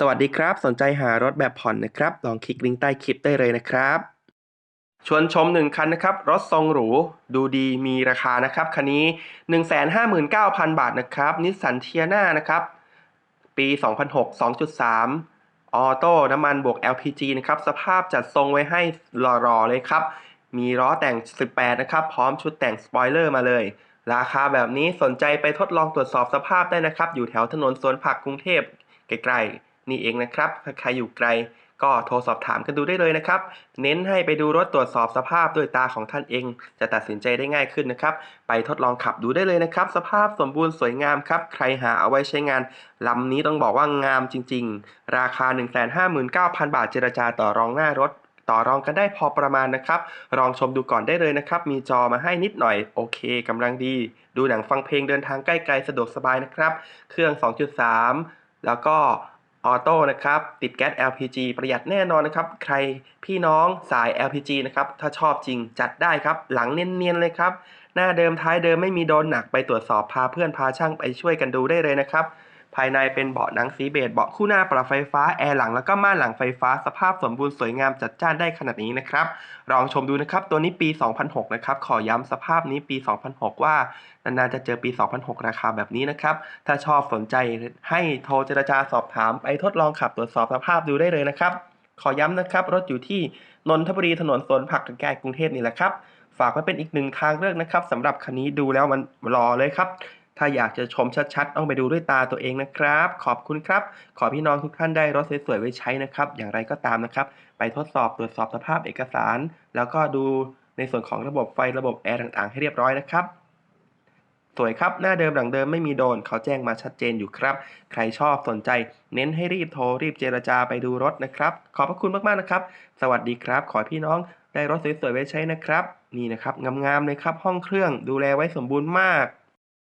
สวัสดีครับ สนใจหารถแบบผ่อนนะครับ ลองคลิกลิงก์ใต้คลิปได้เลยนะครับ ชวนชม1คันนะครับ รถทรงหรู ดูดีมีราคานะครับ คันนี้ 159,000 บาทนะครับ นิสสันเทียนานะครับ ปี 2006 2.3 ออโต้น้ำมันบวก LPG นะครับ สภาพจัดทรงไว้ให้รอๆเลยครับ มีล้อแต่ง 18 นะครับ พร้อมชุดแต่งสปอยเลอร์มาเลยราคาแบบนี้สนใจไปทดลองตรวจสอบสภาพได้นะครับ อยู่แถวถนนสวนผักกรุงเทพไกลๆ นี่เองนะครับ ถ้าใครอยู่ไกลก็โทรสอบถามกันดูได้เลยนะครับ เน้นให้ไปดูรถตรวจสอบสภาพด้วยตาของท่านเอง จะตัดสินใจได้ง่ายขึ้นนะครับ ไปทดลองขับดูได้เลยนะครับ สภาพสมบูรณ์สวยงามครับ ใครหาเอาไว้ใช้งานลำนี้ต้องบอกว่างามจริง ๆ ราคา 159,000 บาทเจรจาต่อรองหน้ารถต่อรองกันได้พอประมาณนะครับ ลองชมดูก่อนได้เลยนะครับ มีจอมาให้นิดหน่อย โอเคกำลังดี ดูหนังฟังเพลงเดินทางใกล้ๆสะดวกสบายนะครับ เครื่อง 2.3 แล้วก็ ออโต้นะครับ ติดแก๊ส LPG ประหยัดแน่นอนนะครับ ใครพี่น้องสาย LPG นะครับ ถ้าชอบจริงจัดได้ครับ หลังเนียนๆเลยครับ หน้าเดิมท้ายเดิมไม่มีโดนหนักไปตรวจสอบพาเพื่อนพาช่างไปช่วยกันดูได้เลยนะครับ ภายในเป็นเบาะหนังสีเบจเบาะคู่หน้าปรับไฟฟ้า แอร์หลังแล้วก็ม่านหลังไฟฟ้าสภาพสมบูรณ์สวยงามจัดจ้านได้ขนาดนี้นะครับลองชมดูนะครับตัวนี้ปี 2006 นะครับขอย้ำสภาพนี้ปี 2006 ว่านานๆจะเจอปี 2006 ราคาแบบนี้นะครับ ถ้าชอบสนใจให้โทรเจรจาสอบถาม ไปทดลองขับตรวจสอบสภาพดูได้เลยนะครับ ขอย้ำนะครับ รถอยู่ที่นนทบุรีถนนสวนผักใกล้ๆกรุงเทพนี่แหละครับ ฝากไว้เป็นอีกหนึ่งทางเลือกนะครับสำหรับคันนี้ดูแล้วมันรอเลยครับ ถ้าอยากจะชมชัดๆ ต้องไปดูด้วยตาตัวเองนะครับ ขอบคุณครับ ขอพี่น้องทุกท่านได้รถสวยๆไว้ใช้นะครับ อย่างไรก็ตามนะครับ ไปทดสอบตรวจสอบสภาพเอกสาร แล้วก็ดูในส่วนของระบบไฟระบบแอร์ต่างๆ ให้เรียบร้อยนะครับสวยครับ หน้าเดิมหลังเดิมไม่มีโดน เขาแจ้งมาชัดเจนอยู่ครับ ใครชอบสนใจ เน้นให้รีบโทร รีบเจรจาไปดูรถนะครับ ขอบพระคุณมาก ๆ นะครับ สวัสดีครับ ขอพี่น้องได้รถสวยๆไว้ใช้นะครับ นี่นะครับงามๆเลยครับ ห้องเครื่องดูแลไว้สมบูรณ์มาก